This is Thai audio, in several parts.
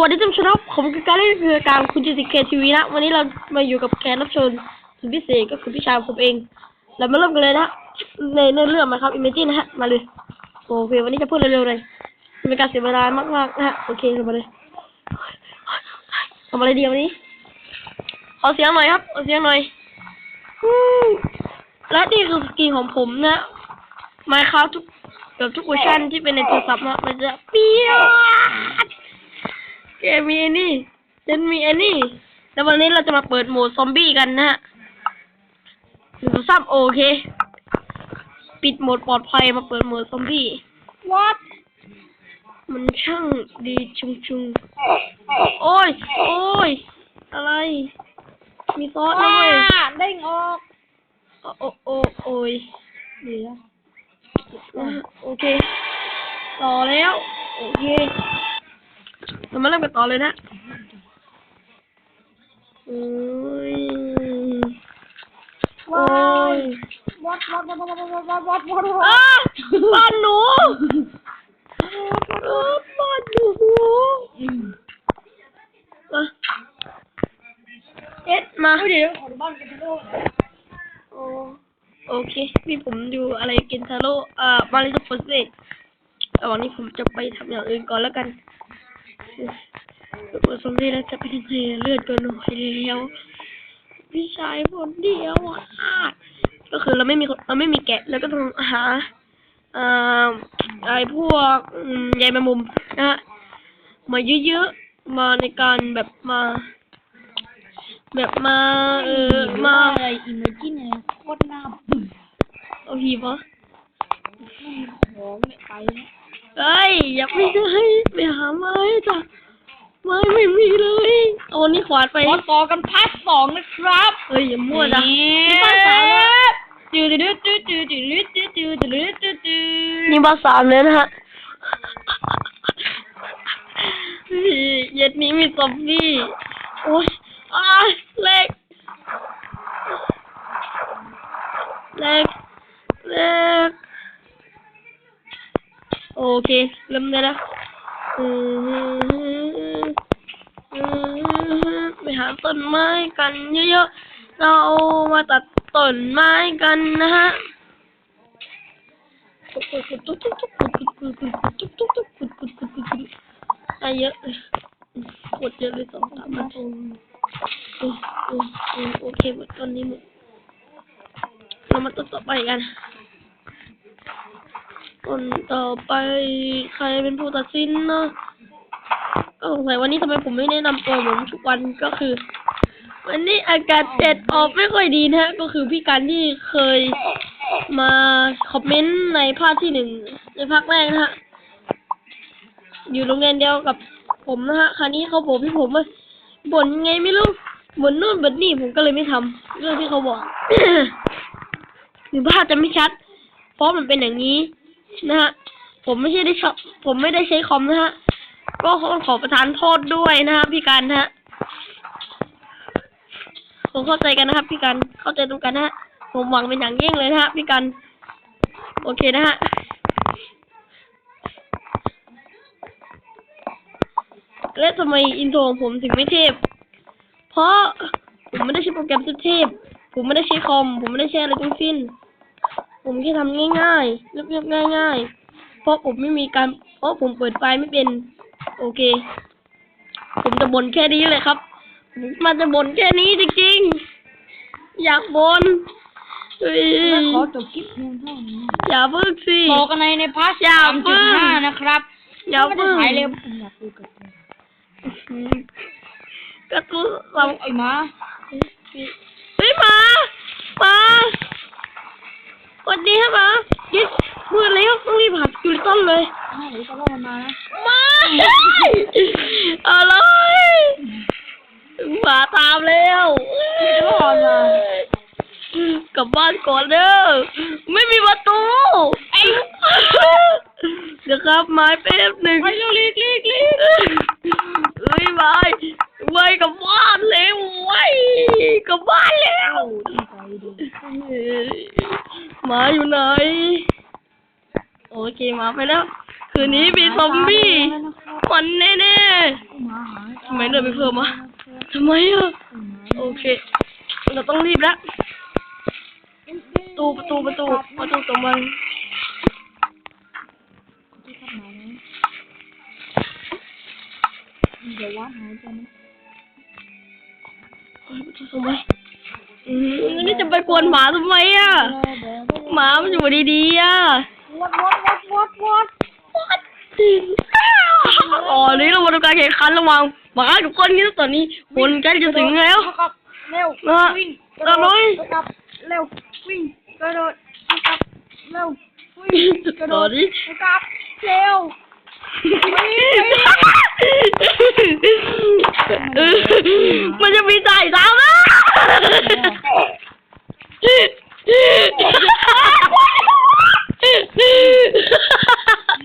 วัสดีท่านผู้ชมครับผมคือการเล่นเรือการคุณจิติเคทีวีนะ วันนี้เรามาอยู่กับแขกรับเชิญสุดพิเศษก็คือพี่ชายผมเอง เรามาเริ่มกันเลยนะในในเรื่องมาครับอิมเมจินนะฮะ มาเลย โอเค วันนี้จะพูดเร็วๆเลยเป็นการเสียเวลามากๆนะฮะ โอเคเรามาเลยทำอะไรดีวันนี้ ขอเสียงหน่อยครับ ขอเสียงหน่อย และนี่คือสกินของผมนะมาครับทุกเกือบทุกเวอร์ชันที่เป็นในโทรศัพท์นะมันจะเปี้ยว แกมีไอ้นี่ฉันมีไอ้นี่แล้ววันนี้เราจะมาเปิดโหมดซอมบี้กันนะฮะหนึ่งสองสามโอเค ปิดโหมดปลอดภัยมาเปิดโหมดซอมบี้ What มันช่างดีชุงชุงโอ้ย โอ้ย อะไร มีซอสด้ว้าวยเด้งออก โอ้โอ้โอ้ยเดี๋ยวนะโอเค ต่อแล้ว โอเค เรามาเริ่มกันต่อเลยนะโอ้ยโอ้ยวัดวัดวัดวัดวัดวัดวัดวัดวัอ้าดบ้านหนูเออบ้านหนูมาเอ็ดมาเดี๋ยวขอดูบ้านกันด้วยโอโอเคพี่ผมดูอะไรกินทาโร่อ่ามาลิโตโฟเซระหว่างนี้ผมจะไปทำอย่างอื่นก่อนแล้วกัน ตัวสมเด็จแล้วจะเป็นยังไงเลือดก็น้อยแล้วพี่ชายคนเดียวอะก็คือเราไม่มีคนเราไม่มีแกะ แล้วก็ต้องหาอ่าไอ้พวกใยแมงมุมนะฮะมาเยอะๆมาในการแบบมา แบบมาเออมาอะไรอิมเมจินเนี่ยโคตรน่าเบื่อเอาหีบเหรอไม่ของเนี่ยไป เอ้ยอย่าไปเลยไปหาไม้จ้ะไม้ไม่มีเลยเอาอันนี้ขวานไปขอต่อกันพาร์ทสองนะครับเฮ้ยอย่ามั่วนะนี่นี่ภาษาแล้วจืดจืดจืดจืดจืดจืดจืดจืดจืดจืดนี่ภาษามเลยนะฮะเฮ้ยเย็ดนี้มีซอมบี้โอ้ยอ้าเล็กเล็กเล็กโอ เคเริ่มได้แล้วไปหาต้นไม้กันเยอะๆ เรามาตัดต้นไม้กันนะฮะได้เยอะเลยกดเยอะเลยสองสามนาทีเออเออเออโอเคหมดตอนนี้หมดเรามาต้นต่อไปกัน ต้นต่อไปใครเป็นผู้ตัดสินเนาะก็สงสัยวันนี้ทำไมผมไม่แนะนำตัวเหมือนทุกวันก็คือ วันนี้อากาศเจ็ดออกไม่ค่อยดีนะฮะ ก็คือพี่การที่เคยมาคอมเมนต์ในภาคที่หนึ่งในภาคแรกนะฮะ อยู่โรงเรียนเดียวกับผมนะฮะ คราวนี้เขาบอกพี่ผมว่าบ่นยังไงไม่รู้บ่นนู่นบ่นนี่ผมก็เลยไม่ทำเรื่องที่เขาบอกหรือภาพจะไม่ชัด เพราะมันเป็นอย่างนี้ นะฮะผมไม่ใช่ได้ชอบผมไม่ได้ใช้คอมนะฮะก็ขอขอประทานโทษด้วยนะฮะพี่การนะฮะผมเข้าใจกันนะครับพี่กันเข้าใจตรงกันนะฮะผมหวังเป็นอย่างยิ่งเลยนะฮะพี่กันโอเคนะฮะและทำไมอินโทรของผมถึงไม่เทพ เพราะผมไม่ได้ใช้โปรแกรมสุดเทพ ผมไม่ได้ใช้คอม ผมไม่ได้ใช้อะไรทั้งสิ้น ผมแค่ทำง่ายๆเรียบๆง่าย ๆ เพราะผมไม่มีการเพราะผมเปิดไฟล์ไม่เป็น โอเค ผมจะบ่นแค่นี้เลยครับมันจะบ่นแค่นี้จริงๆอยากบ่นเฮ้ยและขอจบคลิปเพียงเท่านี้อย่าเพิ่งสิต่อกันในในพาร์ทอย่าสามเพิ่จุดงห้านะครับอย่าไม่ได้เพิ่งถ่ายเร็วผมอยากคุยกับคุณกระตุ้นเราไอ้หมาเฮ้ยหมาหมา วันนี้ครับหมายิดมืดแล้วต้องรีบหาจูลิตันเลยอ้าวเดี๋ยวจะรอดมานะมาอะไรหมาตามแล้วรอดมากลับบ้านก่อนเด้อไม่มีประตูไอ้เดี๋ยวครับไม้แป๊บหนึ่งไปเร็วลีกลีกลีกเฮ้ยไม้ไว้กลับบ้านเร็วไว้กลับบ้านแล้วดีใจดีเอ้ย หมาอยู่ไหน โอเคหมาไปแล้ว คืนนี้มีซอมบี้มันแน่ๆทำไมเลือดไม่เพิ่มวะทำไมอะ โอเค เราต้องรีบแล้วประตูประตูประตูประตูตรงมันเดี๋ยวว่าหายใจไหมประตูตรงมันอืมนี่จะไปกวนหมาทำไมอะ หมามันอยู่ดีๆอะวัดวัดวัดวัดวัดอ๋อนี่เรามาดูการแข่งขันระหว่างหมากับคนนี้ตอนนี้คนใกล้จะถึงแล้วครับเร็วนะวิ่งเราลุยครับเร็ววิ่งกระโดดครับเร็ววิ่งกระโดตอดนนี้ครับเร็ว เออมันจะมีสายตามนะเ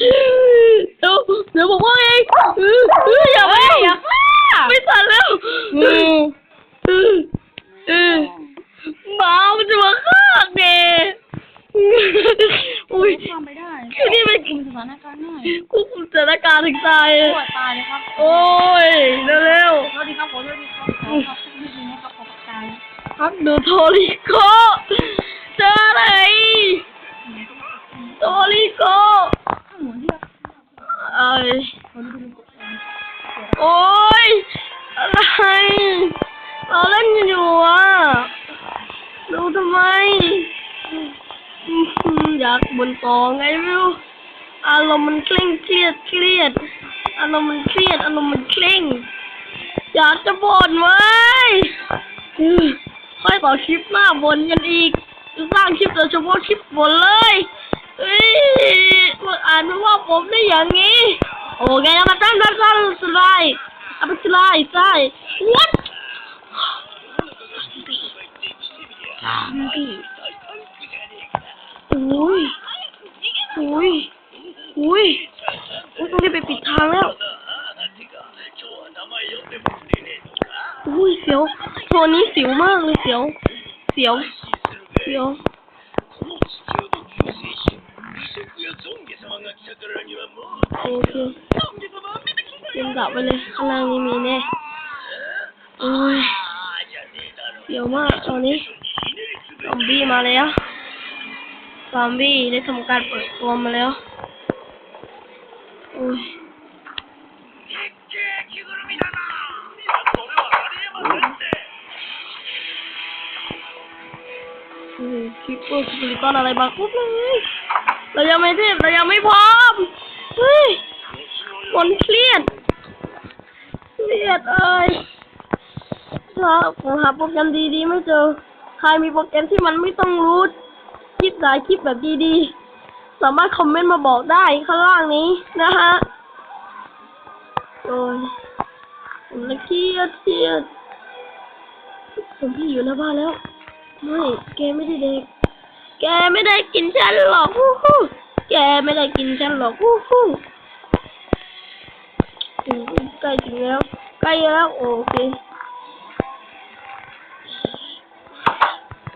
ดี๋ยวเดี๋ยวบอกว่าเองเออเอออย่าไปอย่าไม่ทันแล้วเออเออเออหมามันจะมาฆ่าเด็กอุ้ยทำไปได้คือนี่เป็นคุมสถานการณ์ได้ควบคุมสถานการณ์ถึงตายปอะวดตายเลยครับ โอ้ยเร็วสวัสดีครับผมสวัสดีครับขอครับทุกทีนะครับขอปากกาๆพักดูโทริโก ต่อไงไม่รู้อารมณ์มันเคร่งเครียดเครียด อารมณ์มันเครียด อารมณ์มันเคร่ง อยากจะบ่นไว้ค่อยต่อคลิปหน้าบ่นกันอีกสร้างคลิปโดยเฉพาะคลิปบ่นเลยเฮ้ยมันอ่านไม่ว่าผมได้อย่างนี้ โอเคแล้วมาตั้งตั้งตั้งสไลด์เอาไปสไลด์ใช่ what อ้ยอุ้ยอุ้ยอุ้ยต้องรีบไปปิดทางแล้ว อุ้ยเสียวตัวนี้สิวมากเลยเสียว เสียว เสียว โอเคเตรียมดับไปเลยข้างล่างนี้มีแน่โอ้ยเสียวมากตอนนี้ ซอมบี้มาแล้ว ซอมบี้ได้ทำการเปิดตัวมาแล้ว อืมคิดว่าจะมีก้อนอะไรบางปุ๊บเลย เรายังไม่เทพเรายังไม่พร้อม เฮ้ยคนเครียด เครียดเอ้ยถ้าผมหาโปรแกรมดีๆไม่เจอ ใครมีโปรแกรมที่มันไม่ต้องรู้คลิปหลายคลิปแบบดีๆ สามารถคอมเมนต์มาบอกได้ข้างล่างนี้นะฮะ โอ้ยผมละเครียดเครียดผมพี่อยู่หน้าบ้านแล้ว ไม่ แกไม่ได้เด็ก แกไม่ได้กินฉันหรอกฮู้ฮู้แกไม่ได้กินฉันหรอกฮู้ฮู้ถึงใกล้ถึงแล้ว ใกล้แล้วโอเค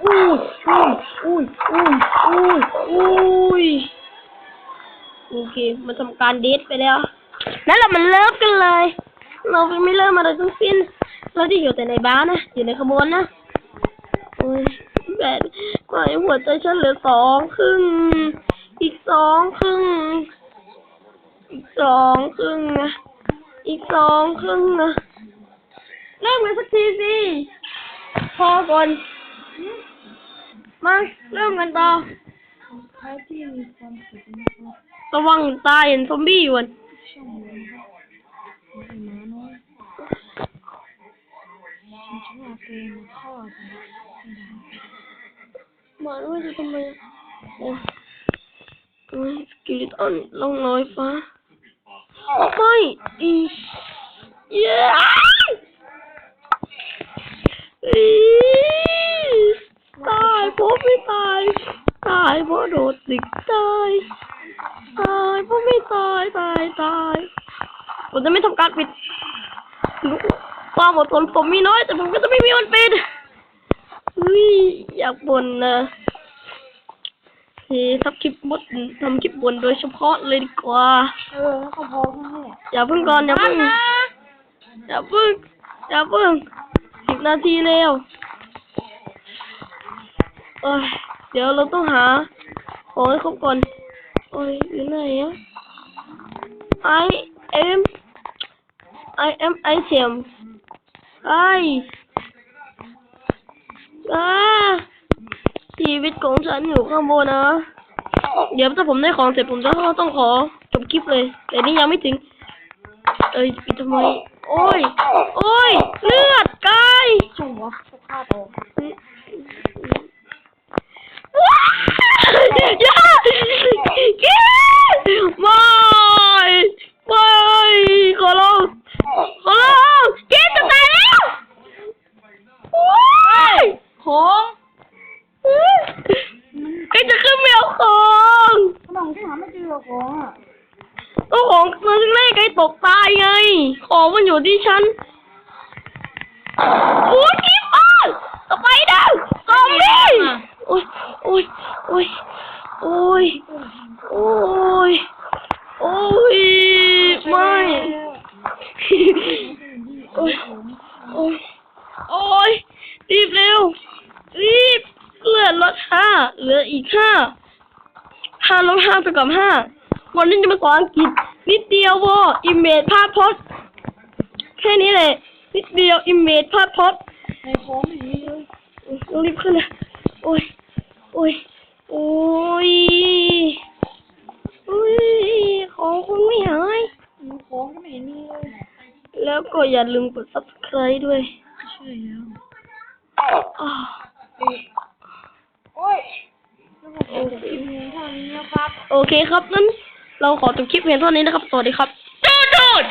อุ้ยอุ้ยอุ้ยอุ้ยอุ้ยอุ้ยโอเค มันทำการเดทไปแล้ว แล้วเรามันเลิกกันเลย เราไม่เริ่มอะไรทั้งสิ้น เราที่อยู่แต่ในบ้านนะ อยู่ในขบวนนะโอ้ ยแบบไม่หัวใจฉันเหลือสองครึ่ง อีกสองครึ่ง อีกสองครึ่งนะ อีกสองครึ่งนะ เริ่มกันสักทีสิพอก่อนมาเริ่มกันต่อระวังตายเห็นซอมบี้อยู่อะช่องเลยนะครับเป็นหมาน้อยฉันชอบเกมข้อ หมาด้วยจะทำไมโอ้ยสกิลิตันลองลอยฟ้าไม่อีเย้ตายเพราะไม่ตาย ตายเพราะโดดตึกตาย ตายเพราะไม่ตาย ตายตายผมจะไม่ทำการปิดความอดทนผมมีน้อย แต่ผมก็จะไม่มีวันปิด อุ้ยอยากบ่นนะเฮ้ทำคลิปบดทำคลิปบ่นโดยเฉพาะเลยดีกว่า เออแล้วก็พอแค่นี้แหละอย่าเพิ่งก่อนอย่าเพิ่งนะอย่าเพิ่งอย่าเพิ่งสิบนาทีเร็วเอ้ยเดี๋ยวเราต้องหาของให้ครบก่อนโอ้ยอยู่ไหนอะ I am I am item ไอ้าชีวิตของฉันอยู่ข้างบนนะ เดี๋ยวถ้าผมได้ของเสร็จผมจะต้องขอจบคลิปเลย แต่นี่ยังไม่ถึง เอ้ยปิดทำไม โอ้ย โอ้ย เลือดกายจุ๋วสภาพออกว้ายอย่าแกไม่ไม่ขอร้องขอร้องแกจะตายแล้วโอ้ย ของ ใครจะขึ้นไปเอาของ ขนมที่หาไม่เจอของอะ ก็ของมันแร กตกตายไง ของมันอยู่ที่ฉันโอ้ยกิ๊บอ่อไปเดอร์ซอมบี้โอ้ยโอ้ยโอ้ยโอ้ยโอ้ยโอ้ยไม่โอ้ยโอ้ยโอ้ยรีบเร็ว รีบเลือดลดห้าเหลืออีกห้าห้าลบห้าไปกับห้าวันนี้จะมาสอนอังกฤษ นิดเดียววออิมเมจภาพพจน์แค่นี้แหละ นิดเดียวอิมเมจภาพพจน์ในของไม่มีเลยต้องรีบขึ้นนะโอ้ย โอ้ย โอ้ยโอ้ย ของคุณไม่หายมีของก็ไม่เห็นมีเลยแล้วก็อย่าลืมกด subscribe ด้วย ใช่แล้วอ้าวโอ้ยแล้วก็ขอจบคลิปเพียงเท่านี้นะครับโอเคครับนั้น เราขอจบคลิปเพียงเท่านี้นะครับ สวัสดีครับจูด